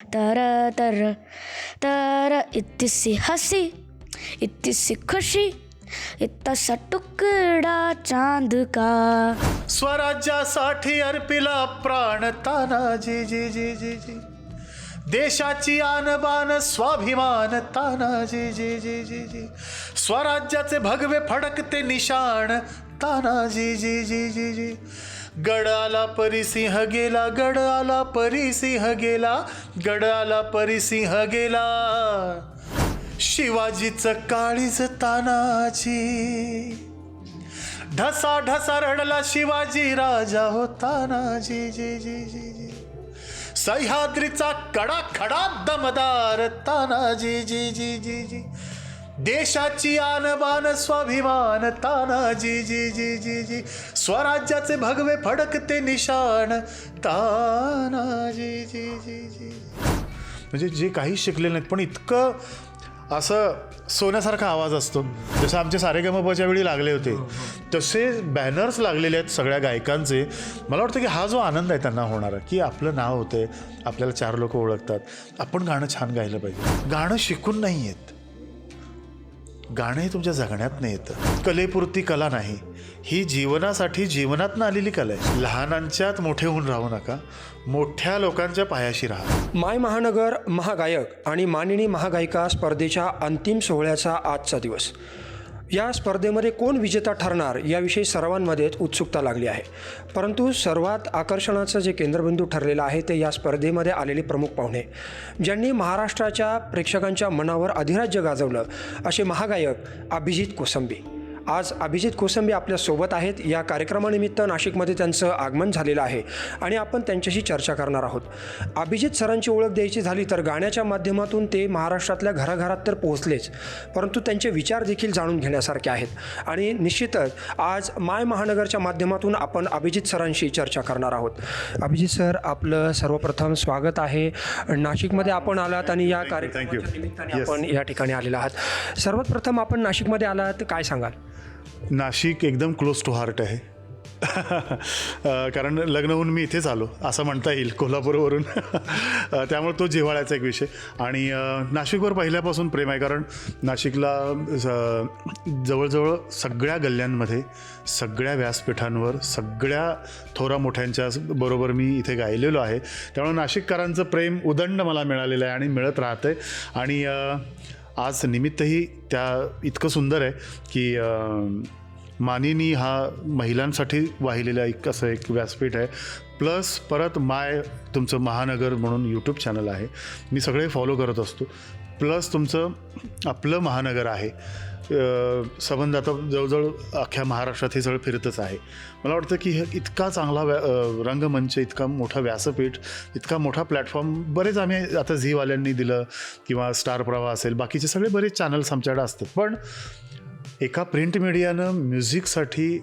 तर तर तर इतनी हसी हंसी खुशी इतसा तुकडा चांद का? स्वराज्यासाठी अर्पिला प्राण तानाजी जी जी जी जी देशाची आनबान स्वाभिमान तानाजी जी जी जी जी स्वराज्याचे भगवे फडकते निशाण तानाजी जी जी जी जी. गड आला परिसिंह गेला गड आला परिसिंह गेला गड आला परिसिंह गेला. शिवाजीचं काळीज तानाजी ढसा ढसा रडला शिवाजी राजा होता ना जी जी जी जी जी. सह्याद्रीचा कडा खडा दमदार तानाजी. जी जी जी जी. देशाची आणबान स्वाभिमान तानाजी जी जी जी जी स्वराज्याचे भगवे फडकते निशाण तानाजी जी जी जी म्हणजे जे काही शिकले नाहीत पण इतकं असं सोन्यासारखा आवाज असतो. जसं आमचे सारेगमपच्या वेळी लागले होते तसे बॅनर्स लागलेले आहेत सगळ्या गायकांचे. मला वाटतं की हा जो आनंद आहे त्यांना होणारा की आपलं नाव होतंय आपल्याला चार लोक ओळखतात. आपण गाणं छान गायलं पाहिजे. गाणं शिकून नाही येत. गाणं हे तुमच्या जगण्यात नाही येतं. कलेपुरती कला नाही. ही जीवनासाठी जीवनातनं आलेली कला आहे. लहानांच्यात मोठे होऊन राहू नका. मोठ्या लोकांच्या पायाशी राहा. माय महानगर महागायक आणि मानिनी महागायिका स्पर्धेच्या अंतिम सोहळ्याचा आजचा दिवस. या स्पर्धेमध्ये कोण विजेता ठरणार याविषयी सर्वांमध्ये उत्सुकता लागली आहे. परंतु सर्वात आकर्षणाचं जे केंद्रबिंदू ठरलेलं आहे ते या स्पर्धेमध्ये आलेले प्रमुख पाहुणे. ज्यांनी महाराष्ट्राच्या प्रेक्षकांच्या मनावर अधिराज्य गाजवलं असे महागायक अभिजित कोसंबी. आज अभिजित कोसंबी आपल्यासोबत आहेत. या कार्यक्रमानिमित्त नाशिकमध्ये त्यांचं आगमन झालेलं आहे आणि आपण त्यांच्याशी चर्चा करणार आहोत. अभिजित सरांची ओळख द्यायची झाली तर गाण्याच्या माध्यमातून ते महाराष्ट्रातल्या घराघरात तर पोहोचलेच परंतु त्यांचे विचार देखील जाणून घेण्यासारखे आहेत. आणि निश्चितच आज माय महानगरच्या माध्यमातून आपण अभिजित सरांशी चर्चा करणार आहोत. अभिजित सर आपलं सर्वप्रथम स्वागत आहे. नाशिकमध्ये आपण आलात आणि या. कार्यक्रमाच्या निमित्ताने. आपण या ठिकाणी आलेला आहात. सर्वात प्रथम आपण नाशिकमध्ये आलात काय सांगाल? नाशिक एकदम क्लोज टू हार्ट आहे. कारण लग्न होऊन मी इथेच आलो असं म्हणता येईल कोल्हापूरवरून. त्यामुळे तो जिव्हाळ्याचा एक विषय. आणि नाशिकवर पहिल्यापासून प्रेम आहे कारण नाशिकला जवळजवळ सगळ्या गल्ल्यांमध्ये सगळ्या व्यासपीठांवर सगळ्या थोरा मोठ्यांच्या बरोबर मी इथे गायलेलो आहे. त्यामुळे नाशिककरांचं प्रेम उदंड मला मिळालेलं आहे आणि मिळत राहतं आहे आणि आज निमित्तही त्या इतकं सुंदर आहे की मानिनी हा महिलांसाठी वाहिलेला एक असं एक व्यासपीठ आहे. प्लस परत माय तुमचं महानगर म्हणून यूट्यूब चॅनल आहे. मी सगळे फॉलो करत असतो. प्लस तुमचं आपलं महानगर आहे. संबंध आता जवळजवळ अख्ख्या महाराष्ट्रात हे सगळं फिरतच आहे. मला वाटतं की हे इतका चांगला व्या रंगमंच इतका मोठा व्यासपीठ इतका मोठा प्लॅटफॉर्म बरेच आम्ही आता झीवाल्यांनी दिलं किंवा स्टार प्रवाह असेल बाकीचे सगळे बरेच चॅनल्स आमच्याकडे असतात. पण एका प्रिंट मीडियानं म्युझिकसाठी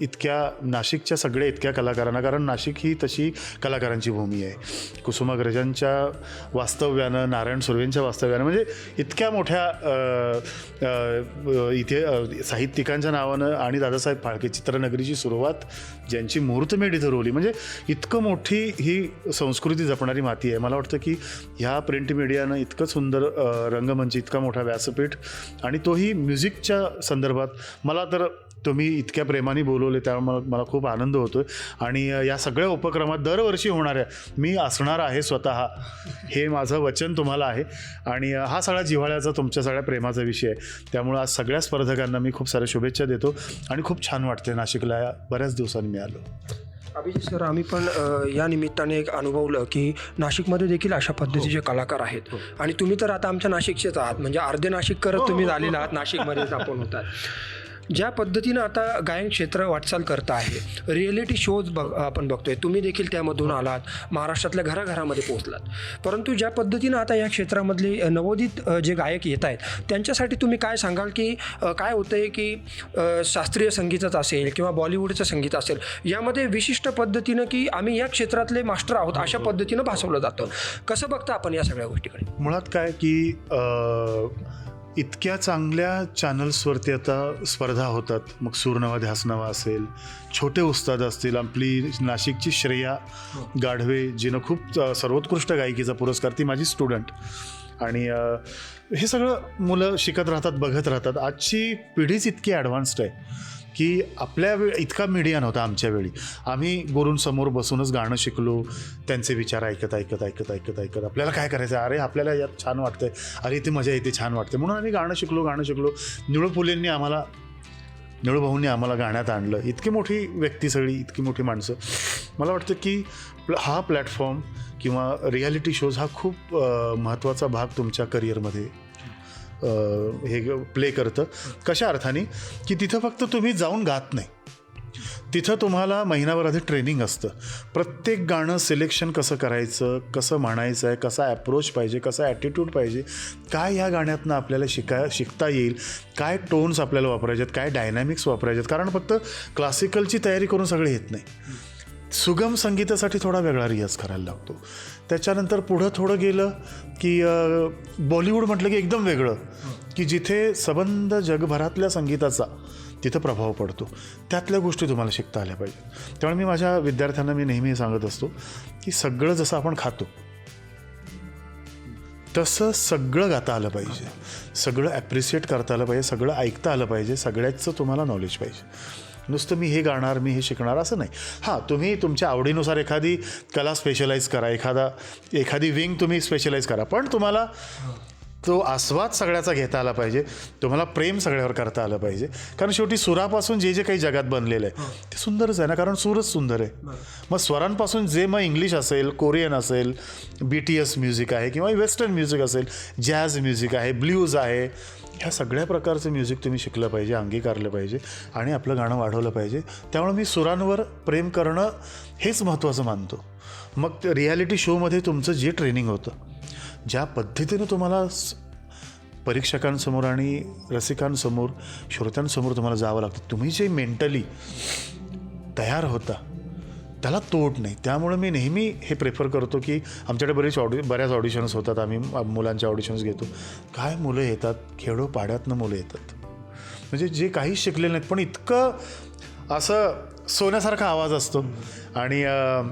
इतक्या नाशिकच्या सगळ्या इतक्या कलाकारांना कारण नाशिक ही तशी कलाकारांची भूमी आहे. कुसुमाग्रजांच्या वास्तव्यानं नारायण सुर्वेंच्या वास्तव्यानं म्हणजे इतक्या मोठ्या इथे साहित्यिकांच्या नावानं आणि दादासाहेब फाळके चित्रनगरीची सुरुवात ज्यांची मुहूर्तमेढी ठरवली म्हणजे इतकं मोठी ही संस्कृती जपणारी माती आहे. मला वाटतं की ह्या प्रिंट मीडियानं इतकं सुंदर रंगमंच इतका मोठा व्यासपीठ आणि तोही म्युझिकच्या संदर्भात. मला तर तुम्ही इतक्या प्रेमाने बोलवले त्यामुळे मला मला खूप आनंद होतो आणि या सगळ्या उपक्रमात दरवर्षी होणाऱ्या मी असणार आहे स्वतः. हे माझं वचन तुम्हाला आहे. आणि हा सगळा जिव्हाळ्याचा तुमच्या सगळ्या प्रेमाचा विषय आहे. त्यामुळं आज सगळ्या स्पर्धकांना मी खूप साऱ्या शुभेच्छा देतो आणि खूप छान वाटते नाशिकला या बऱ्याच दिवसांनी मी आलो अभिजित सर आम्ही पण या निमित्ताने एक अनुभवलं की नाशिकमध्ये देखील अशा पद्धतीचे कलाकार आहेत. आणि तुम्ही तर आता आमच्या नाशिकचेच आहात. म्हणजे अर्धे नाशिक करत तुम्ही झालेला आहात. नाशिकमध्येच आपण होतात. ज्या पद्धतीनं आता गायन क्षेत्र वाटचाल करत आहे रिअलिटी शोज बघ आपण बघतोय. तुम्ही देखील त्यामधून आलात महाराष्ट्रातल्या घराघरामध्ये पोहोचलात. परंतु ज्या पद्धतीनं आता या क्षेत्रामधले नवोदित जे गायक येत आहेत त्यांच्यासाठी तुम्ही काय सांगाल की काय होतं आहे की शास्त्रीय संगीतच असेल किंवा बॉलिवूडचं संगीत असेल यामध्ये विशिष्ट पद्धतीनं की आम्ही या क्षेत्रातले मास्टर आहोत अशा पद्धतीनं भासवलं जातं. कसं बघता आपण या सगळ्या गोष्टीकडे? मुळात काय की इतक्या चांगल्या चॅनल्सवरती आता स्पर्धा होतात. मग सूरनवा ध्यासनवा असेल छोटे उस्ताद असतील आपली नाशिकची श्रेया गाढवे जिनं खूप सर्वोत्कृष्ट गायकीचा पुरस्कार ती माझी स्टुडंट आणि हे सगळं मुलं शिकत राहतात बघत राहतात. आजची पिढीच इतकी ॲडव्हान्स्ड आहे. की आपल्या वेळ इतका मीडिया नव्हता आमच्या वेळी. आम्ही गुरूंसमोर बसूनच गाणं शिकलो त्यांचे विचार ऐकत ऐकत ऐकत ऐकत ऐकत. आपल्याला काय करायचं अरे आपल्याला यात छान वाटतंय. अरे इथे मजा येते छान वाटते म्हणून आम्ही गाणं शिकलो गाणं शिकलो. निळू फुलेंनी आम्हाला निळूभाऊंनी आम्हाला गाण्यात आणलं. इतकी मोठी व्यक्ती सगळी इतकी मोठी माणसं. मला वाटतं की प्ल- हा प्लॅटफॉर्म किंवा रियालिटी शोज हा खूप महत्त्वाचा भाग तुमच्या करिअरमध्ये हे प्ले करतं. कशा अर्थाने? की तिथं फक्त तुम्ही जाऊन गात नाही. तिथं तुम्हाला महिनाभर आधी ट्रेनिंग असतं. प्रत्येक गाणं सिलेक्शन कसं करायचं कसं म्हणायचं आहे कसा ॲप्रोच पाहिजे कसा ॲटिट्यूड पाहिजे काय या गाण्यातनं आपल्याला शिका शिकता येईल काय टोन्स आपल्याला वापरायचे आहेत काय डायनॅमिक्स वापरायचे आहेत कारण फक्त क्लासिकलची तयारी करून सगळे येत नाही. सुगम संगीतासाठी थोडा वेगळा रियाज करायला लागतो. त्याच्यानंतर पुढं थोडं गेलं की बॉलिवूड म्हटलं की एकदम वेगळं. की जिथे सबंध जगभरातल्या संगीताचा तिथं प्रभाव पडतो. त्यातल्या गोष्टी तुम्हाला शिकता आल्या पाहिजे त्यामुळे मी माझ्या विद्यार्थ्यांना मी नेहमी सांगत असतो की सगळं जसं आपण खातो तसं सगळं गाता आलं पाहिजे. सगळं ॲप्रिसिएट करता आलं पाहिजे सगळं ऐकता आलं पाहिजे सगळ्याचं तुम्हाला नॉलेज पाहिजे. नुसतं मी हे गाणार मी हे शिकणार असं नाही. हां तुम्ही तुमच्या आवडीनुसार एखादी कला स्पेशलाइज करा एखादा एखादी विंग तुम्ही स्पेशलाइज करा. पण तुम्हाला तो आस्वाद सगळ्याचा घेता आला पाहिजे. तुम्हाला प्रेम सगळ्यावर करता आलं पाहिजे. कारण शेवटी सुरापासून जे जे काही जगात बनलेलं आहे ते सुंदरच आहे ना? कारण सूरच सुंदर आहे. मग स्वरांपासून जे मग इंग्लिश असेल कोरियन असेल बी टी एस म्युझिक आहे किंवा वेस्टर्न म्युझिक असेल जॅझ म्युझिक आहे ब्ल्यूज आहे ह्या सगळ्या प्रकारचं म्युझिक तुम्ही शिकलं पाहिजे अंगीकारलं पाहिजे आणि आपलं गाणं वाढवलं पाहिजे. त्यामुळे मी सुरांवर प्रेम करणं हेच महत्त्वाचं मानतो. मग रियालिटी शोमध्ये तुमचं जे ट्रेनिंग होतं ज्या पद्धतीनं तुम्हाला परीक्षकांसमोर आणि रसिकांसमोर श्रोत्यांसमोर तुम्हाला जावं लागतं. तुम्ही जे मेंटली तयार होता त्याला तोड नाही. त्यामुळे मी नेहमी हे प्रेफर करतो की आमच्याकडे बरेच ऑडि बऱ्याच ऑडिशन्स होतात. आम्ही मुलांचे ऑडिशन्स घेतो. काय मुलं येतात? खेडोपाड्यातनं मुलं येतात. म्हणजे जे काही शिकलेले नाहीत पण इतकं असं सोन्यासारखा आवाज असतो आणि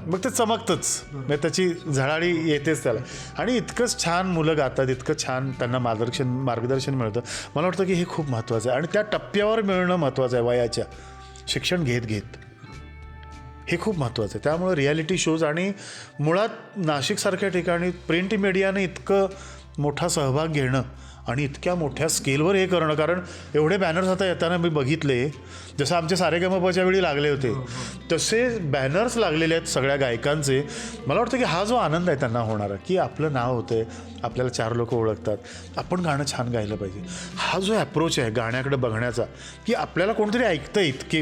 मग ते चमकतंच. म्हणजे त्याची झळाळी येतेच त्याला. आणि इतकंच छान मुलं गातात इतकं छान त्यांना मार्गदर्शन मार्गदर्शन मिळतं. मला वाटतं की हे खूप महत्त्वाचं आहे. आणि त्या टप्प्यावर मिळणं महत्त्वाचं आहे वयाच्या. शिक्षण घेत घेत हे खूप महत्त्वाचं आहे. त्यामुळं रियालिटी शोज आणि मुळात नाशिकसारख्या ठिकाणी प्रिंट मीडियाने इतकं मोठा सहभाग घेणं आणि इतक्या मोठ्या स्केलवर हे करणं कारण एवढे बॅनर्स आता येताना मी बघितले जसं आमचे सारेगमपच्या वेळी लागले होते. तसे बॅनर्स लागलेले आहेत सगळ्या गायकांचे. मला वाटतं की हा जो आनंद आहे त्यांना होणारा की आपलं नाव होतं आहे आपल्याला चार लोक ओळखतात. आपण गाणं छान गायलं पाहिजे. हा जो अप्रोच आहे गाण्याकडे बघण्याचा की आपल्याला कोणतरी ऐकतं इतके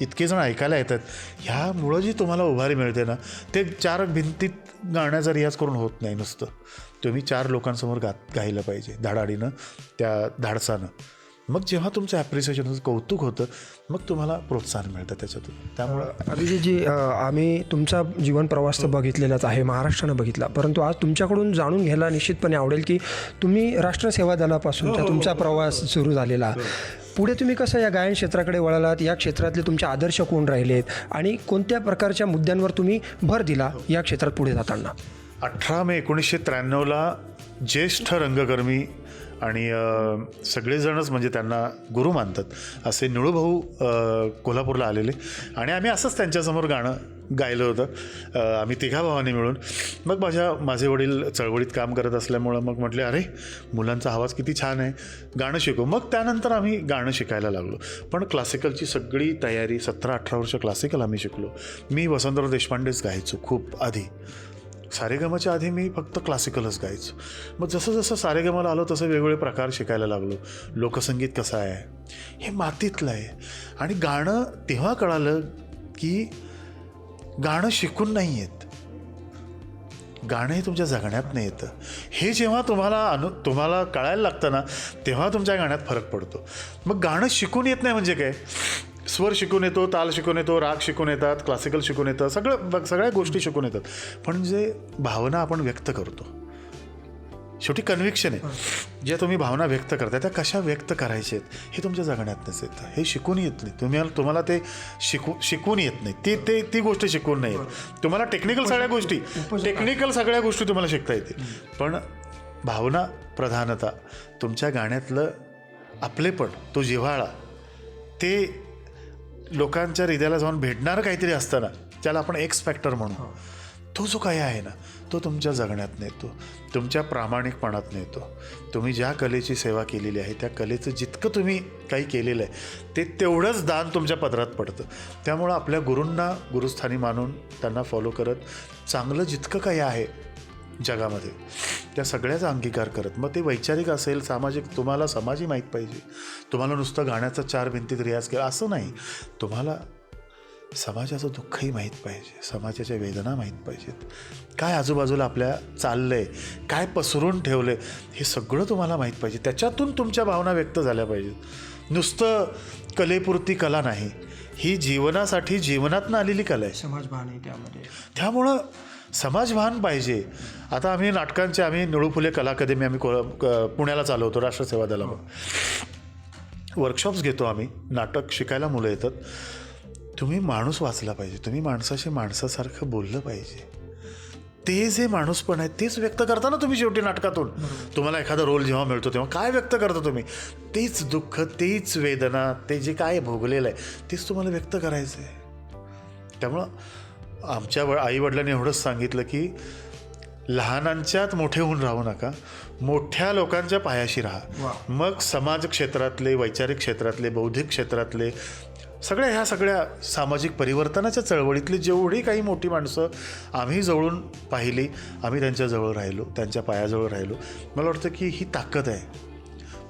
इतके जण ऐकायला येतात. ह्यामुळं जी तुम्हाला उभारी मिळते ना ते चार भिंतीत गाण्याचा रियाज करून होत नाही नुसतं. तुम्ही चार लोकांसमोर गात गायलं पाहिजे. धाडाडीनं त्या धाडसानं. मग जेव्हा तुमचं ॲप्रिसिएशन होतं कौतुक होतं मग तुम्हाला प्रोत्साहन मिळतं त्याच्यातून. त्यामुळं अभिजितजी आम्ही तुमचा जीवन प्रवास तर बघितलेलाच आहे महाराष्ट्रानं बघितला. परंतु आज तुमच्याकडून जाणून घ्यायला निश्चितपणे आवडेल की तुम्ही राष्ट्रसेवा दलापासूनचा तुमचा प्रवास सुरू झालेला. पुढे तुम्ही कसं या गायन क्षेत्राकडे वळालात? या क्षेत्रातले तुमचे आदर्श कोण राहिलेत? आणि कोणत्या प्रकारच्या मुद्द्यांवर तुम्ही भर दिला या क्षेत्रात पुढे जाताना? अठरा मे एकोणीसशे त्र्याण्णवला ज्येष्ठ रंगकर्मी आणि सगळेजणच म्हणजे त्यांना गुरु मानतात. असे निळूभाऊ कोल्हापूरला आलेले. आणि आम्ही असंच त्यांच्यासमोर गाणं गायलं होतं. आम्ही तिघा भावांनी मिळून. मग माझ्या माझे वडील चळवळीत काम करत असल्यामुळं मग म्हटले अरे मुलांचा आवाज किती छान आहे. गाणं शिकू मग त्यानंतर आम्ही गाणं शिकायला लागलो. पण क्लासिकलची सगळी तयारी सतरा अठरा वर्ष क्लासिकल आम्ही शिकलो. मी वसंतराव देशपांडेच गायचो खूप आधी. सारेगमाच्या आधी मी फक्त क्लासिकलच गायचो. मग जसं जसं सारेगमाला आलो तसं वेगवेगळे प्रकार शिकायला लागलो. लोकसंगीत कसं आहे? हे मातीतलं आहे. आणि गाणं तेव्हा कळालं की गाणं शिकून नाही येत. गाणं हे तुमच्या जगण्यात नाही येतं. हे जेव्हा तुम्हाला अनु तुम्हाला कळायला लागतं ना तेव्हा तुमच्या गाण्यात फरक पडतो. मग गाणं शिकून येत नाही म्हणजे काय? स्वर शिकून येतो ताल शिकून येतो राग शिकून येतात क्लासिकल शिकून येतं सगळं सगळ्या गोष्टी शिकून येतात. पण जे भावना आपण व्यक्त करतो शेवटी कन्व्हिक्शन आहे. ज्या तुम्ही भावना व्यक्त करताय त्या कशा व्यक्त करायच्या आहेत हे तुमच्या जगण्यातनंच येतं. हे शिकून येत नाही. तुम्ही तुम्हाला ते शिकू शिकून येत नाही. ती ते ती गोष्ट शिकून नाही येत. तुम्हाला टेक्निकल सगळ्या गोष्टी टेक्निकल सगळ्या गोष्टी तुम्हाला शिकता येतील. पण भावना प्रधानता तुमच्या गाण्यातलं आपलेपण तो जिव्हाळा ते लोकांच्या हृदयाला जाऊन भेटणारं काहीतरी असतं ना त्याला आपण एक्स फॅक्टर म्हणू. तो जो काही आहे ना तो तुमच्या जगण्यात नेतो तुमच्या प्रामाणिकपणात नेतो. तुम्ही ज्या कलेची सेवा केलेली आहे त्या कलेचं जितकं तुम्ही काही केलेलं आहे ते तेवढंच दान तुमच्या पदरात पडतं. त्यामुळं आपल्या गुरूंना गुरुस्थानी मानून त्यांना फॉलो करत चांगलं जितकं काही आहे जगामध्ये त्या सगळ्याचा अंगीकार करत. मग ते वैचारिक असेल सामाजिक तुम्हाला समाजही माहीत पाहिजे. तुम्हाला नुसतं गाण्याचा चार भिंतीत रियाज केला असं नाही. तुम्हाला समाजाचं दुःखही माहीत पाहिजे समाजाच्या वेदना माहीत पाहिजेत. काय आजूबाजूला आपल्या चाललं आहे काय पसरून ठेवलं आहे हे सगळं तुम्हाला माहीत पाहिजे. त्याच्यातून तुमच्या भावना व्यक्त झाल्या पाहिजेत. नुसतं कलेपुरती कला नाही. ही जीवनासाठी जीवनातनं आलेली कला आहे. समाजभान त्यामध्ये. त्यामुळं समाजभान पाहिजे. आता आम्ही नाटकांचे आम्ही निळू फुले कला अकादमी आम्ही को क- पुण्याला चालवतो राष्ट्रसेवा दलामध्ये. वर्कशॉप्स घेतो आम्ही. नाटक शिकायला मुलं येतात. तुम्ही माणूस वाचला पाहिजे. तुम्ही माणसाशी माणसासारखं बोललं पाहिजे. ते जे माणूसपण आहे तेच व्यक्त करता ना तुम्ही शेवटी नाटकातून. तुम्हाला एखादा रोल जेव्हा मिळतो तेव्हा काय व्यक्त करता तुम्ही? तेच दुःख तेच वेदना ते जे काय भोगलेलं आहे तेच तुम्हाला व्यक्त करायचं आहे त्यामुळं आमच्या व आईवडिलांनी एवढंच सांगितलं की लहानांच्यात मोठे होऊन राहू नका. मोठ्या लोकांच्या पायाशी राहा. मग समाज क्षेत्रातले वैचारिक क्षेत्रातले बौद्धिक क्षेत्रातले सगळ्या ह्या सगळ्या सामाजिक परिवर्तनाच्या चळवळीतली जेवढी काही मोठी माणसं आम्ही जवळून पाहिली आम्ही त्यांच्याजवळ राहिलो त्यांच्या पायाजवळ राहिलो मला वाटतं की ही ताकद आहे.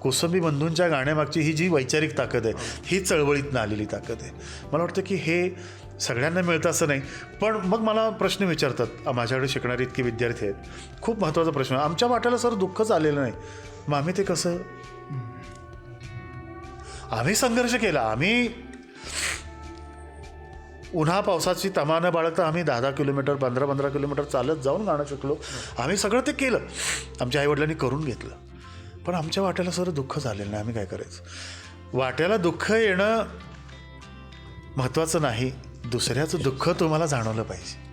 कोसंबी बंधूंच्या गाण्यामागची ही जी वैचारिक ताकद आहे ही चळवळीतनं आलेली ताकद आहे. मला वाटतं की हे सगळ्यांना मिळतं असं नाही. पण मग मला प्रश्न विचारतात माझ्याकडे शिकणारे इतके विद्यार्थी आहेत. खूप महत्त्वाचा प्रश्न. आमच्या वाट्याला सर दुःखच आलेलं नाही. मग आम्ही ते कसं? आम्ही संघर्ष केला. आम्ही उन्हा पावसाची तमा न बाळगता. आम्ही दहा दहा किलोमीटर पंधरा पंधरा किलोमीटर चालत जाऊन गाणं शिकलो. आम्ही सगळं ते केलं. आमच्या आईवडिलांनी करून घेतलं. पण आमच्या वाट्याला सर दुःख झालेलं नाही. आम्ही काय करायचं? वाट्याला दुःख येणं महत्त्वाचं नाही. दुसऱ्याचं दुःख तुम्हाला जाणवलं पाहिजे.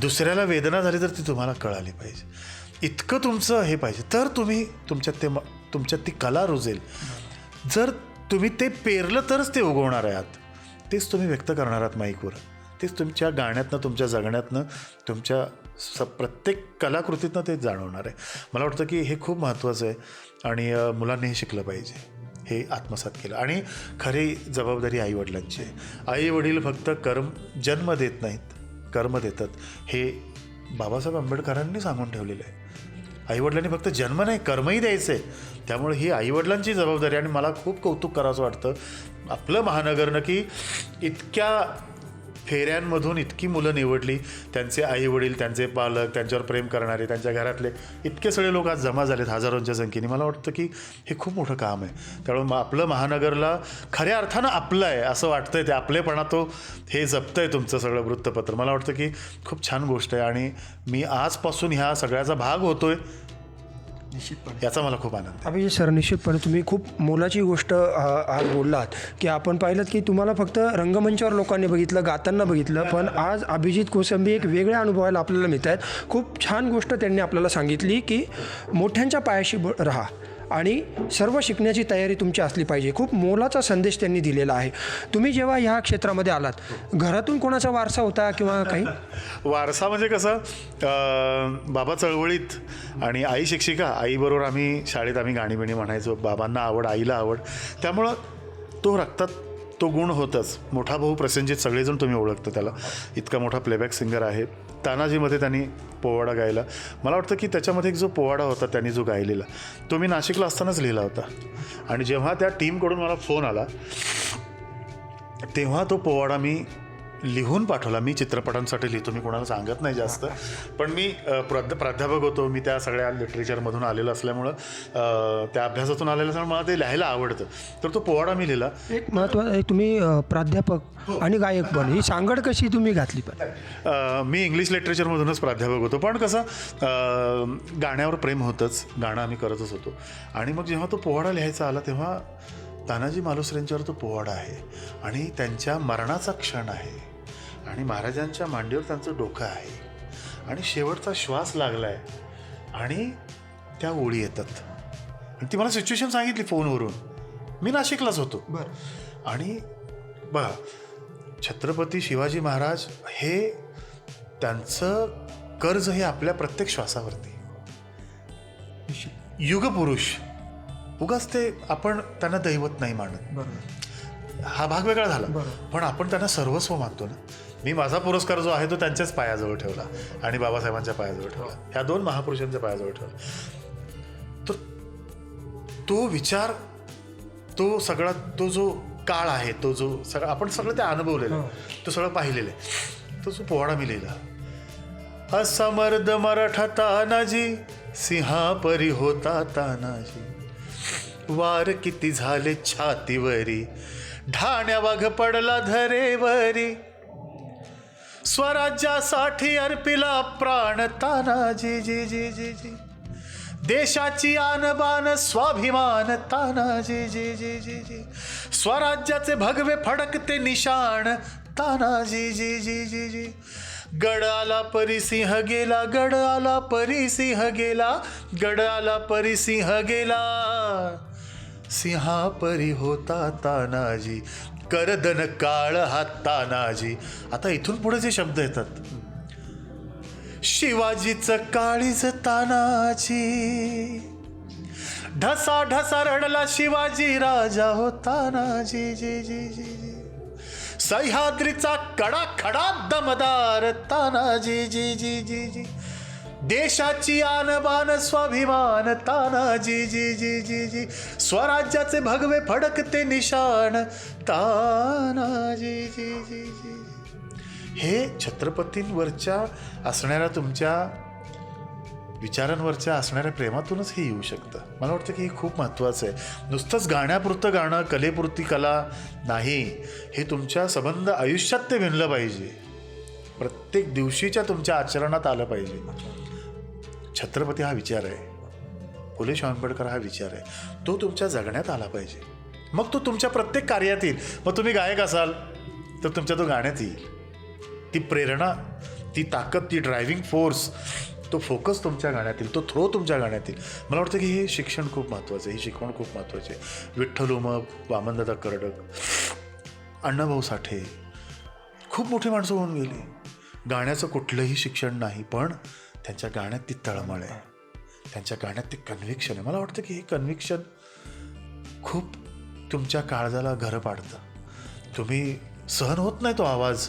दुसऱ्याला वेदना झाली तर ती तुम्हाला कळाली पाहिजे. इतकं तुमचं हे पाहिजे. तर तुम्ही तुमच्यात ते तुमच्यात ती कला रुजेल. जर तुम्ही ते पेरलं तरच ते उगवणार आहात. तेच तुम्ही व्यक्त करणार आहात माईकवर. तेच तुमच्या गाण्यातनं तुमच्या जगण्यातनं तुमच्या स प्रत्येक कलाकृतीतनं ते जाणवणार आहे. मला वाटतं की हे खूप महत्त्वाचं आहे आणि मुलांनीही मुलांनी हे शिकलं पाहिजे. हे आत्मसात केलं. आणि खरी जबाबदारी आईवडिलांची आहे. आईवडील फक्त कर्म जन्म देत नाहीत कर्म देतात. हे बाबासाहेब आंबेडकरांनी सांगून ठेवलेलं आहे. आईवडिलांनी फक्त जन्म नाही कर्मही द्यायचं. आहे त्यामुळे ही आईवडिलांची जबाबदारी आणि मला खूप कौतुक करावंसं वाटतं आपलं महानगरनं की इतक्या फेऱ्यांमधून इतकी मुलं निवडली त्यांचे आईवडील त्यांचे पालक त्यांच्यावर प्रेम करणारे त्यांच्या घरातले इतके सगळे लोक आज जमा झालेत हजारोंच्या संख्येने. मला वाटतं की हे खूप मोठं काम आहे. त्यामुळे मग आपलं महानगरला खऱ्या अर्थानं आपलं आहे असं वाटतंय ते आपलेपणा तो हे जपतं आहे तुमचं सगळं वृत्तपत्र. मला वाटतं की खूप छान गोष्ट आहे आणि मी आजपासून ह्या सगळ्याचा भाग होतो आहे निश्चितपणे. याचा मला खूप आनंद अभिजित सर निश्चितपणे तुम्ही खूप मोलाची गोष्ट आज बोललात की आपण पाहिलं की तुम्हाला फक्त रंगमंचावर लोकांनी बघितलं गाताना बघितलं पण आज अभिजित कोसंबी एक वेगळ्या अनुभवायला आपल्याला मिळत आहेत खूप छान गोष्ट त्यांनी आपल्याला सांगितली की मोठ्यांच्या पायाशी ब- राहा. आणि सर्व शिकण्याची तयारी तुमची असली पाहिजे. खूप मोलाचा संदेश त्यांनी दिलेला आहे. तुम्ही जेव्हा ह्या क्षेत्रामध्ये आलात घरातून कोणाचा वारसा होता किंवा काही? वारसा म्हणजे कसं बाबा चळवळीत आणि आई शिक्षिका आईबरोबर आम्ही शाळेत आम्ही गाणीबिणी म्हणायचो. बाबांना आवड आईला आवड. त्यामुळं तो रक्तात तो गुण होतच. मोठा भाऊ प्रसंजित सगळेजण तुम्ही ओळखता त्याला. इतका मोठा प्लेबॅक सिंगर आहे. तानाजीमध्ये त्यांनी पोवाडा गायला. मला वाटतं की त्याच्यामध्ये एक जो पोवाडा होता त्यांनी जो गायलेला तो मी नाशिकला असतानाच लिहिला होता. आणि जेव्हा त्या टीमकडून मला फोन आला तेव्हा तो पोवाडा मी लिहून पाठवला. मी चित्रपटांसाठी लिहितो मी कोणाला सांगत नाही जास्त. पण मी प्राध्या प्राध्यापक होतो मी त्या सगळ्या लिटरेचरमधून आलेलो असल्यामुळं त्या अभ्यासातून आलेलं असल्यामुळे मला ते लिहायला आवडतं. तर तो पोवाडा मी लिहिला. एक महत्त्वाचं तुम्ही प्राध्यापक आणि गायक पण ही सांगड कशी तुम्ही घातली पण? मी इंग्लिश लिटरेचरमधूनच प्राध्यापक होतो. पण कसं गाण्यावर प्रेम होतंच. गाणं आम्ही करतच होतो. आणि मग जेव्हा तो पोवाडा लिहायचा आला तेव्हा तानाजी मालुसरेंच्यावर तो पोवाडा आहे. आणि त्यांच्या मरणाचा क्षण आहे. आणि महाराजांच्या मांडीवर त्यांचं डोकं आहे. आणि शेवटचा श्वास लागला आहे आणि त्या ओळी येतात. आणि ती मला सिच्युएशन सांगितली फोनवरून. मी नाशिकलाच होतो. बरं. आणि बघा छत्रपती शिवाजी महाराज हे त्यांचं कर्ज हे आपल्या प्रत्येक श्वासावरती. युगपुरुष. उगाच ते आपण त्यांना दैवत नाही मानत. हा भाग वेगळा झाला. पण आपण त्यांना सर्वस्व मानतो ना. मी माझा पुरस्कार जो आहे तो त्यांच्याच पायाजवळ ठेवला आणि बाबासाहेबांच्या पायाजवळ ठेवला. ह्या दोन महापुरुषांच्या पायाजवळ ठेवला. तर तो विचार तो सगळा तो जो काळ आहे तो जो सगळा आपण सगळं ते अनुभवलेलं आहे. तो सगळं पाहिलेलं आहे. तो जो पोवाडा मी लिहिला. असमर्द मराठा तानाजी सिंहापरी होता तानाजी. वार किती झाले छातीवरी ढाण्या वाघ पडला धरेवरी. स्वराज्यासाठी अर्पिला प्राण. तानाजी जी जी जी जी देशाची आनबान स्वाभिमान. तानाजी जी जी जी जी स्वराज्याचे भगवे फडकते निशाण. तानाजी जी जी जी जी गड आला परिसिंह गेला गड आला परिसिंह गेला गड आला परी गेला. सिंहापरी होता तानाजी. करदन काळ हा तानाजी आता इथून पुढे जे शब्द येतात. शिवाजीचं काळीज तानाजी. ढसा ढसा रडला शिवाजी राजा हो तानाजी जी जी जी जी जी. सह्याद्रीचा कडा खडा दमदार तानाजी. जी जी जी जी. देशाची आनबान स्वाभिमान तानाजी जी जी जी जी स्वराज्याचे भगवे फडकते निशाण तानाजी जी जी जी हे छत्रपतींवरच्या असणाऱ्या तुमच्या विचारांवरच्या असणाऱ्या प्रेमातूनच हे येऊ शकतं. मला वाटतं की हे खूप महत्त्वाचं आहे. नुसतंच गाण्यापुरतं गाणं कलेपुरती कला नाही हे तुमच्या संबंध आयुष्यात ते विणलं पाहिजे. प्रत्येक दिवशीच्या तुमच्या आचरणात आलं पाहिजे. छत्रपती हा विचार आहे. फुले आंबेडकर हा विचार आहे. तो तुमच्या जगण्यात आला पाहिजे. मग तो तुमच्या प्रत्येक कार्यात येईल. मग तुम्ही गायक असाल तर तुमच्या तो गाण्यात येईल. ती प्रेरणा ती ताकद ती ड्रायव्हिंग फोर्स तो फोकस तुमच्या गाण्यातील तो थ्रो तुमच्या गाण्यातील मला वाटतं की हे शिक्षण खूप महत्त्वाचं आहे. ही शिकवण खूप महत्त्वाची आहे. विठ्ठल उमप वामनदादा कर्डक अण्णाभाऊ साठे. खूप मोठी माणसं होऊन गेली. गाण्याचं कुठलंही शिक्षण नाही पण त्यांच्या गाण्यात ती तळमळ आहे. त्यांच्या गाण्यात ते कन्व्हिक्शन आहे. मला वाटतं की हे कन्व्हिक्शन खूप तुमच्या काळजाला घरं पाडतं. तुम्ही सहन होत नाही तो आवाज.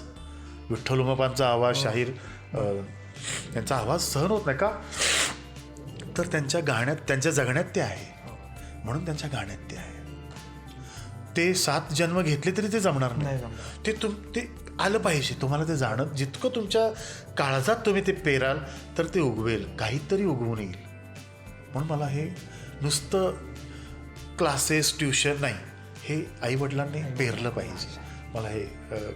विठ्ठल उमापांचा आवाज शाहीर त्यांचा आवाज सहन होत नाही का? तर त्यांच्या गाण्यात त्यांच्या जगण्यात ते आहे. म्हणून त्यांच्या गाण्यात ते आहे. ते सात जन्म घेतले तरी ते जमणार नाही. ते तुम ते आलं पाहिजे. तुम्हाला ते जाणं जितकं तुमच्या काळजात तुम्ही ते पेराल तर ते उगवेल. काहीतरी उगवून येईल. म्हणून मला हे नुसतं क्लासेस ट्युशन नाही हे आईवडिलांनी पेरलं पाहिजे. मला हे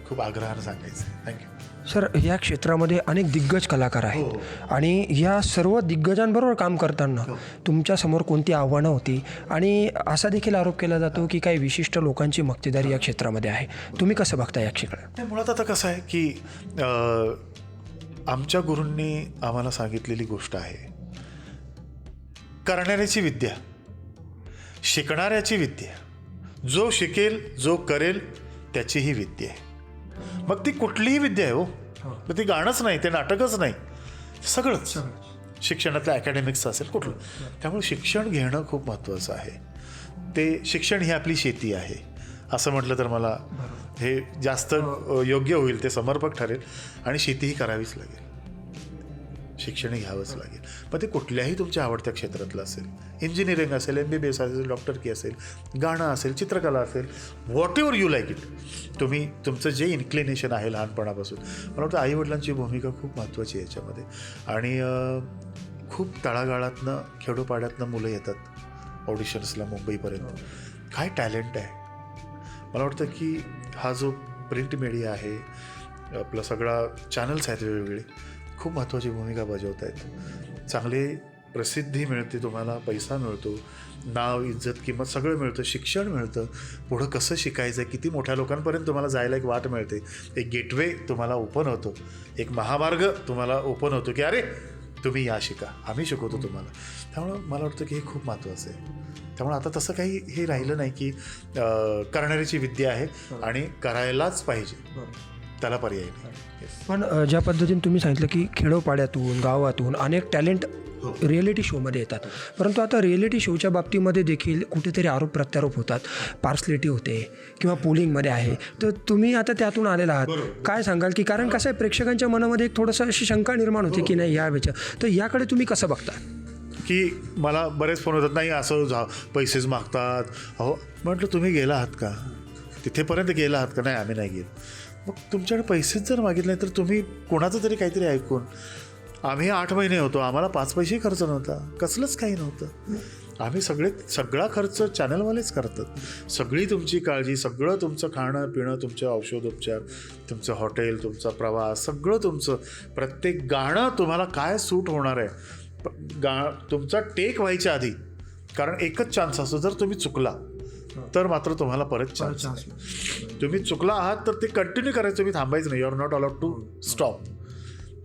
खूप आग्रहानं सांगायचं आहे थँक्यू सर या क्षेत्रामध्ये अनेक दिग्गज कलाकार हो. आहेत आणि या सर्व दिग्गजांबरोबर काम करताना तुमच्यासमोर कोणती आव्हानं होती? आणि असा देखील आरोप केला जातो की काही विशिष्ट लोकांची मक्तेदारी या क्षेत्रामध्ये आहे. तुम्ही कसं बघता या क्षेत्रात? मुळात आता कसं आहे की आमच्या गुरूंनी आम्हाला सांगितलेली गोष्ट आहे. करणाऱ्याची विद्या शिकणाऱ्याची विद्या. जो शिकेल जो करेल त्याची ही विद्या आहे. मग ती कुठलीही विद्या आहे हो. मग ती गाणंच नाही ते नाटकच नाही. सगळंच. शिक्षणातलं अकॅडमिक्स असेल कुठलं. त्यामुळे शिक्षण घेणं खूप महत्त्वाचं आहे. ते शिक्षण ही आपली शेती आहे. असं म्हटलं तर मला हे जास्त अ, योग्य होईल ते समर्पक ठरेल. आणि शेती ही करावीच लागेल. शिक्षण घ्यावंच लागेल. मग ते कुठल्याही तुमच्या आवडत्या क्षेत्रातलं असेल इंजिनिअरिंग असेल एम बी बी एस असेल डॉक्टर की असेल गाणं असेल चित्रकला असेल whatever you like it तुम्ही तुमचं जे इन्क्लिनेशन आहे लहानपणापासून. मला वाटतं आईवडिलांची भूमिका खूप महत्त्वाची आहे याच्यामध्ये. आणि खूप तळागाळातनं खेडोपाड्यातनं मुलं येतात ऑडिशन्सला मुंबईपर्यंत. काय टॅलेंट आहे? मला वाटतं की हा जो प्रिंट मीडिया आहे आपला सगळा चॅनल्स आहेत वेगवेगळे खूप महत्त्वाची भूमिका बजावत आहेत चांगले प्रसिद्धी मिळते तुम्हाला पैसा मिळतो नाव इज्जत किंमत सगळं मिळतं शिक्षण मिळतं. पुढं कसं शिकायचं आहे किती मोठ्या लोकांपर्यंत तुम्हाला जायला एक वाट मिळते. एक गेटवे तुम्हाला ओपन होतो. एक महामार्ग तुम्हाला ओपन होतो की अरे तुम्ही या शिका आम्ही शिकवतो तुम्हाला. त्यामुळं मला वाटतं की हे खूप महत्त्वाचं आहे. त्यामुळे आता तसं काही हे राहिलं नाही की करणाऱ्याची विद्या आहे आणि करायलाच पाहिजे. त्याला पर्याय नाही. पण ज्या पद्धतीने तुम्ही सांगितलं की खेडोपाड्यातून गावातून अनेक टॅलेंट रिॲलिटी शोमध्ये येतात. परंतु आता रिॲलिटी शोच्या बाबतीमध्ये देखील कुठेतरी आरोप प्रत्यारोप होतात. पार्सलिटी होते किंवा पोलिंगमध्ये आहे. तर तुम्ही आता त्यातून आलेला आहात. काय सांगाल की कारण कसं आहे प्रेक्षकांच्या मनामध्ये एक थोडंसं अशी शंका निर्माण होते की नाही या तर याकडे तुम्ही कसं बघता? की मला बरेच फोन होतात नाही असं झा पैसेच मागतात. अहो म्हटलं तुम्ही गेला आहात का? तिथेपर्यंत गेला आहात का नाही आम्ही नाही गेलो. मग तुमच्याकडे पैसेच जर मागितले तर तुम्ही कोणाचं तरी काहीतरी ऐकून. आम्ही आठ महिने होतो आम्हाला पाच पैसेही खर्च नव्हता कसलंच काही नव्हतं. आम्ही सगळे सगळा खर्च चॅनलवालेच करतात. सगळी तुमची काळजी सगळं तुमचं खाणं पिणं तुमचे औषधोपचार तुमचं हॉटेल तुमचा प्रवास सगळं तुमचं. प्रत्येक गाणं तुम्हाला काय सूट होणार आहे? गा तुमचा टेक व्हायच्या आधी. कारण एकच चान्स असतो जर तुम्ही चुकला. तर मात्र तुम्हाला परत चान्स तुम्ही चुकला आहात तर ते कंटिन्यू करायचं तुम्ही थांबायचं नाही. You are not allowed to stop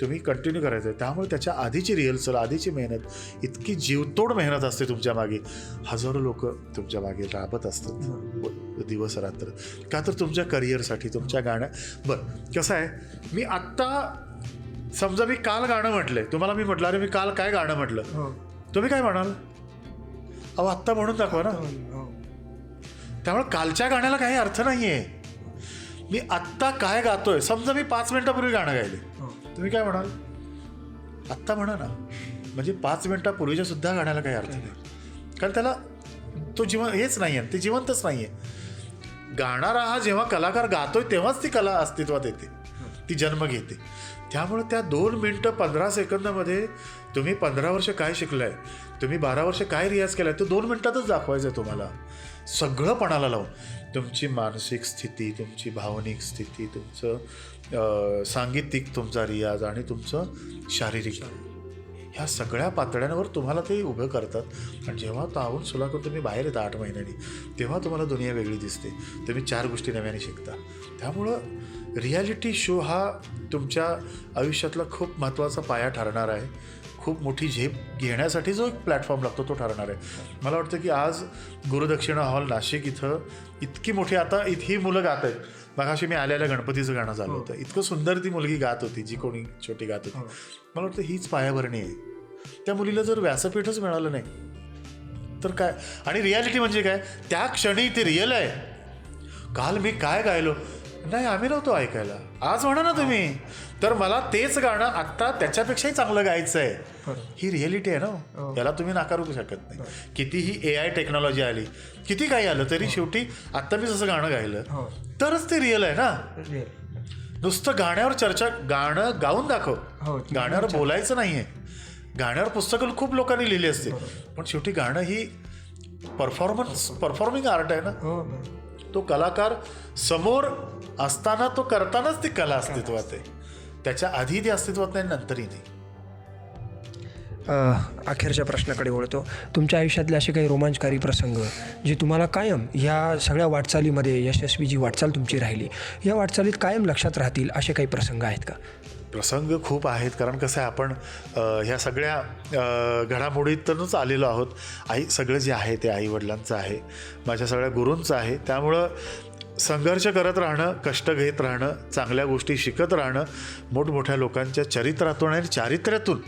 तुम्ही कंटिन्यू करायचं आहे. त्यामुळे त्याच्या आधीची रिहर्सल आधीची मेहनत इतकी जीवतोड मेहनत असते तुमच्या मागे. हजारो लोक तुमच्या मागे राबत असतात. व- दिवस रात्र. का तर तुमच्या करिअरसाठी तुमच्या गाण्या. बरं कसं आहे? मी आत्ता समजा मी काल गाणं म्हटलंय. तुम्हाला मी म्हटलं अरे मी काल काय गाणं म्हटलं? तुम्ही काय म्हणाल? अहो आत्ता म्हणून दाखवा ना. त्यामुळे कालच्या गाण्याला काही अर्थ नाही आहे मी आत्ता काय गातोय? समजा मी पाच मिनिटापूर्वी गाणं गायले. तुम्ही काय म्हणाल? आत्ता म्हणा ना. म्हणजे पाच मिनिटापूर्वीच्या सुद्धा गाण्याला काही अर्थ नाही. कारण त्याला तो जीवन हेच नाही आहे ते जिवंतच नाही आहे गाणारा हा जेव्हा कलाकार गातोय तेव्हाच ती कला अस्तित्वात येते. ती जन्म घेते. त्यामुळे त्या दोन मिनटं पंधरा सेकंदामध्ये तुम्ही पंधरा वर्ष काय शिकलाय? तुम्ही बारा वर्ष काय रियाज केलाय? तो दोन मिनिटातच दाखवायचं आहे तुम्हाला. सगळं पणाला लावून. तुमची मानसिक स्थिती तुमची भावनिक स्थिती तुमचं सांगीतिक तुमचा रियाज आणि तुमचं शारीरिक ह्या सगळ्या पातळ्यांवर तुम्हाला ते उभं करतात. आणि जेव्हा तावून करून तुम्ही बाहेर येता आठ महिन्यांनी तेव्हा तुम्हाला दुनिया वेगळी दिसते. तुम्ही चार गोष्टी नव्याने शिकता. त्यामुळं रियालिटी शो हा तुमच्या आयुष्यातला खूप महत्त्वाचा पाया ठरणार आहे. खूप मोठी झेप घेण्यासाठी जो एक प्लॅटफॉर्म लागतो तो ठरणार आहे. मला वाटतं की आज गुरुदक्षिणा हॉल नाशिक इथं इतकी मोठी आता इथही मुलं गात आहेत. मगाशी मी आलेल्या गणपतीचं गाणं झालं होतं. इतकं सुंदर ती मुलगी गात होती जी कोणी छोटी गात होती. मला वाटतं हीच पायाभरणी आहे. त्या मुलीला जर व्यासपीठच मिळालं नाही तर काय? आणि रियालिटी म्हणजे काय? त्या क्षणी ते रिअल आहे. काल मी काय गायलो? नाही आम्ही नव्हतो ऐकायला. आज म्हणा ना तुम्ही. तर मला तेच गाणं आत्ता त्याच्यापेक्षाही चांगलं गायचं आहे ही रिअलिटी आहे ना याला तुम्ही नाकारू शकत नाही. कितीही ए आय टेक्नॉलॉजी आली किती काही आलं तरी शेवटी आत्ता मी जसं गाणं गायलं तरच ते रिअल आहे ना. नुसतं गाण्यावर चर्चा गाणं गाऊन दाखव. हो, गाण्यावर बोलायचं नाहीये. गाण्यावर पुस्तकं खूप लोकांनी लिहिली असते पण शेवटी गाणं ही परफॉर्मन्स परफॉर्मिंग आर्ट आहे ना. तो कलाकार समोर असताना तो करतानाच ती कला अस्तित्वात आहे. त्याच्या आधी ती अस्तित्वात नाही नंतरही नाही. अखेरच्या प्रश्नाकडे वळतो. तुमच्या आयुष्यातले असे काही रोमांचकारी प्रसंग जे तुम्हाला कायम ह्या सगळ्या वाटचालीमध्ये यशस्वी जी वाटचाल तुमची राहिली या वाटचालीत कायम लक्षात राहतील असे काही प्रसंग आहेत का? प्रसंग खूप आहेत कारण कसं आहे आपण ह्या सगळ्या घडामोडीतूनच आलेलो आहोत. आई सगळं जे आहे ते आईवडिलांचं आहे माझ्या सगळ्या गुरूंचं आहे. त्यामुळं संघर्ष करत राहणं कष्ट घेत राहणं चांगल्या गोष्टी शिकत राहणं मोठमोठ्या लोकांच्या चरित्रातून आणि चारित्र्यातून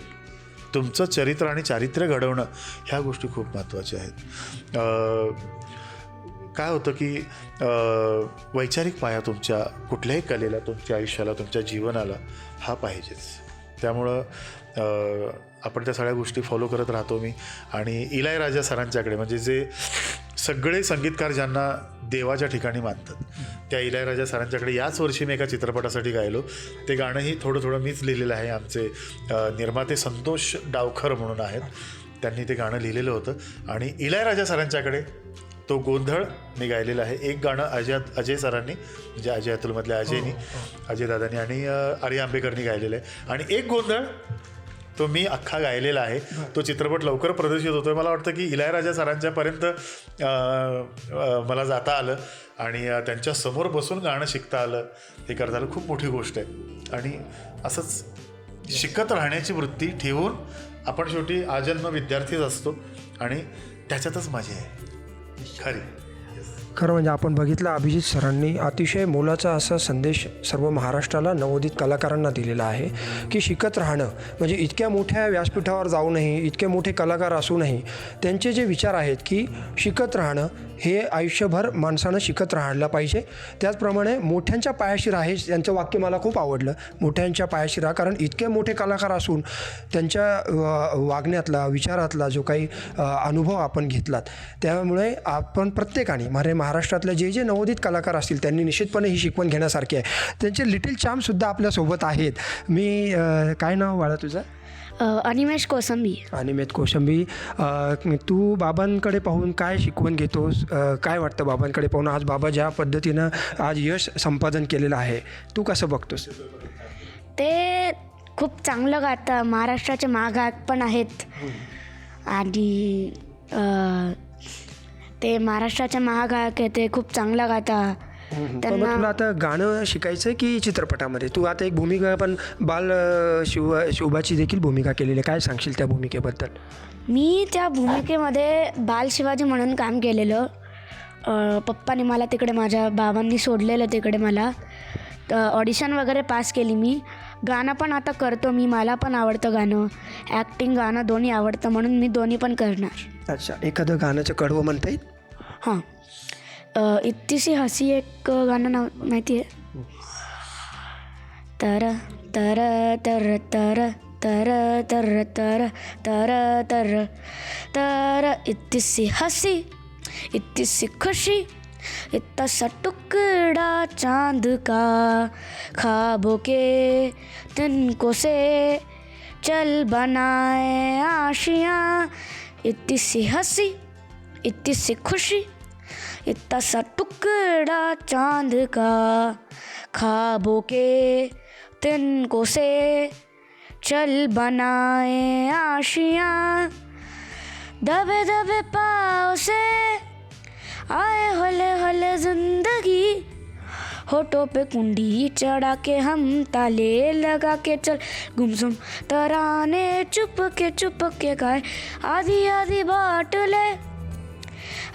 तुमचं चरित्र आणि चारित्र्य घडवणं ह्या गोष्टी खूप महत्त्वाच्या आहेत. काय होतं की वैचारिक पाया तुमच्या कुठल्याही कलेला तुमच्या आयुष्याला तुमच्या जीवनाला हा पाहिजेच. त्यामुळं आपण त्या सगळ्या गोष्टी फॉलो करत राहतो मी. आणि इलायराजा सरांच्याकडे म्हणजे जे सगळे संगीतकार ज्यांना देवाच्या ठिकाणी मानतात. त्या इलायराजा सरांच्याकडे याच वर्षी मी एका चित्रपटासाठी गायलो. ते गाणंही थोडं थोडं मीच लिहिलेलं आहे. आमचे निर्माते संतोष डावखर म्हणून आहेत. त्यांनी ते गाणं लिहिलेलं होतं. आणि इलायराजा सरांच्याकडे तो गोंधळ मी गायलेला आहे. एक गाणं अजय अजय सरांनी म्हणजे अजय अतुलमधल्या अजयनी अजय दादानी आणि आर्य आंबेकरनी गायलेलं आहे. आणि एक गोंधळ तो मी अख्खा गायलेला आहे. तो चित्रपट लवकर प्रदर्शित होतोय. मला वाटतं की इलायराजा सरांच्यापर्यंत मला जाता आलं आणि त्यांच्यासमोर बसून गाणं शिकता आलं हे करता आलं. खूप मोठी गोष्ट आहे. आणि असंच शिकत राहण्याची वृत्ती ठेवून आपण शेवटी आजन्म विद्यार्थीच असतो आणि त्याच्यातच मजा आहे. खरी. खरं म्हणजे आपण बघितलं अभिजित सरांनी अतिशय मोलाचा असा संदेश सर्व महाराष्ट्राला नवोदित कलाकारांना दिलेला आहे की शिकत राहणं म्हणजे इतक्या मोठ्या व्यासपीठावर जाऊनही इतके मोठे कलाकार असूनही त्यांचे जे विचार आहेत की शिकत राहणं हे आयुष्यभर माणसानं शिकत राहायला पाहिजे. त्याचप्रमाणे मोठ्यांच्या पायाशी राहे यांचं वाक्य मला खूप आवडलं. मोठ्यांच्या पायाशी राहा कारण इतके मोठे कलाकार असून त्यांच्या वागण्यातला विचारातला जो काही अनुभव आपण घेतलात त्यामुळे आपण प्रत्येकाने मारे महाराष्ट्रातले जे जे नवोदित कलाकार असतील त्यांनी निश्चितपणे ही शिकवण घेण्यासारखी आहे. त्यांचे लिटिल चाम्पसुद्धा आपल्यासोबत आहेत. मी काय नाव बाळा तुझं? अनिमेश कोसंबी. अनिमेत कोशंबी अ, तू बाबांकडे पाहून काय शिकवण घेतोस? काय वाटतं बाबांकडे पाहून? आज बाबा ज्या पद्धतीनं आज यश संपादन केलेलं आहे तू कसं बघतोस? ते खूप चांगलं गातं. महाराष्ट्राचे महागायक पण आहेत. आणि ते महाराष्ट्राचे महागायक आहे ते खूप चांगलं गाता. पण मग त्यांना तुला आता गाणं शिकायचं की चित्रपटामध्ये? तू आता एक भूमिका पण बाल शिव शिवबाची देखील भूमिका केलेली आहे. काय सांगशील त्या भूमिकेबद्दल? मी त्या भूमिकेमध्ये बाल शिवाजी म्हणून काम केलेलं. अ, पप्पाने मला तिकडे माझ्या बाबांनी सोडलेलं तिकडे मला. ऑडिशन वगैरे पास केली मी. गाणं पण आता करतो मी. मला पण आवडतं गाणं. ॲक्टिंग गाणं दोन्ही आवडतं म्हणून मी दोन्ही पण करणार. अच्छा. एखादं गाण्याचं कडवं म्हणता येईल? हां अ, इतकीशी हसी एक गाणं नाव माहिती आहे तर तर तर तर तर तर तर तर तर तर इतनी हसी हंसी खुशी इतना सा टुकड़ा चांद का ख्वाबों के तिनको से चल बनाए आशियाँ इतनी सी हंसी इतनी सी खुशी इतना सा टुकड़ा चांद का ख्वाबों के तिनको से चल बनाए आशिया। दबे दबे पाओ से आए हले हले जिंदगी। होठों पे कुंडी चढ़ा के हम ताले लगा के चल। गुमसुम तराने चुप के चुप के गाए आधी आधी बाट ले।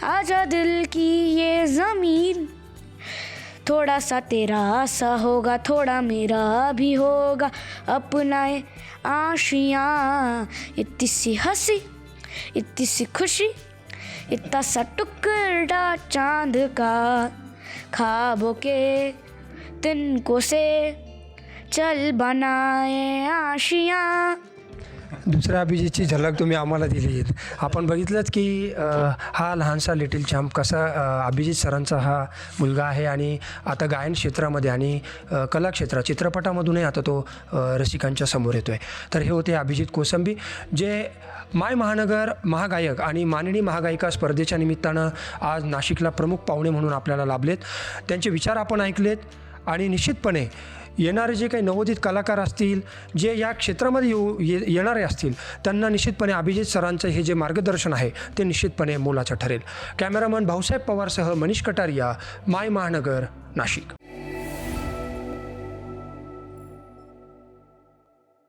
आजा दिल की ये ज़मीन। थोड़ा सा तेरा सा होगा, थोड़ा मेरा भी होगा। अपनाए आशियाँ, इतनी सी हँसी, इतनी सी खुशी, इतना सा टुकड़ा चाँद का। ख्वाबों के तिनको से चल बनाए आशियाँ। दुसऱ्या अभिजितची झलक तुम्ही आम्हाला दिली आहेत. आपण बघितलंच की हा लहानसा लिटिल चॅम्प कसा अभिजित सरांचा हा मुलगा आहे आणि आता गायन क्षेत्रामध्ये आणि कला क्षेत्रात चित्रपटामधूनही आता तो रसिकांच्या समोर येतो आहे तर हे होते अभिजित कोसंबी जे माय महानगर महागायक आणि माननी महागायिका स्पर्धेच्या निमित्तानं आज नाशिकला प्रमुख पाहुणे म्हणून आपल्याला लाभलेत. त्यांचे विचार आपण ऐकलेत आणि निश्चितपणे येणारे जे काही नवोदित कलाकार असतील जे या क्षेत्रामध्ये येऊ ये येणारे असतील त्यांना निश्चितपणे अभिजित सरांचं हे जे मार्गदर्शन आहे ते निश्चितपणे मोलाचं ठरेल. कॅमेरामन भाऊसाहेब पवारसह मनीष कटारिया माय महानगर नाशिक.